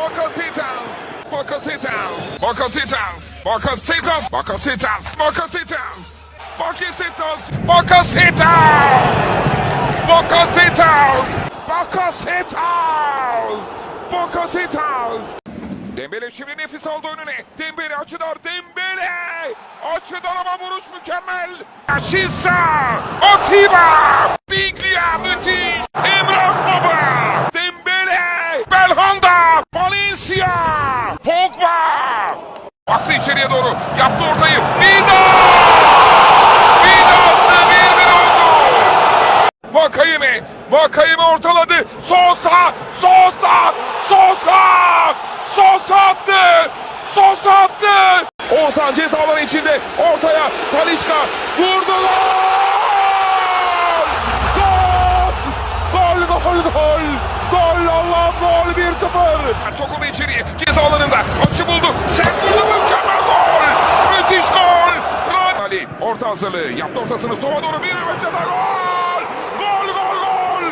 Bocasitas. Bocasitas. Bocasitas. Bocasitas. Bocasitas. Bocasitas. Bocasitas. Bocasitas. Bocasitas. Bocasitas. Bocasitas. Dembele şimdi nefis aldı önüne. Dembele açılar. Dembele. Açıdan ama vuruş mükemmel. Şissa. Atiba. Biglia müthiş. İçeriye doğru. Yaptı ortayı. Vida. Vida attı. 1-1 oldu. Vakayeme. Vakayeme ortaladı. Sosa. Sosa. Sosa. Sosa attı. Sosa attı. Oğuzhan cezalar içinde. Ortaya. Talişka. Vurdular. Gol. Gol. Gol. Gol. Gol. Allah gol. 1-0. Sokuldu Orta hazırlığı. Yaptı ortasını. Sola doğru bir önce gol. Gol gol gol.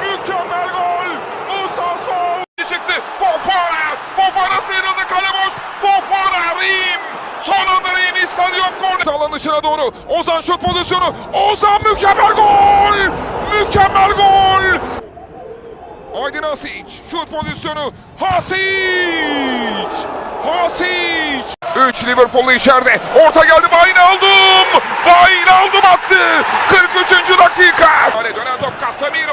Mükemmel gol. Musa Sol. Çıktı. Fofana. Fofana sıyrıldı. Kale boş. Fofana. Rim. Son anda Rim. İstadyum gol. Alan dışına doğru. Ozan şut pozisyonu. Ozan mükemmel gol. Mükemmel gol. Aydın Hasic. Şut pozisyonu. Hasic. Hasic. 3 Liverpool'lu içeride. Orta geldi. Bayını aldım. Hayır aldım attı. 43. dakika. Dönen top Casemiro.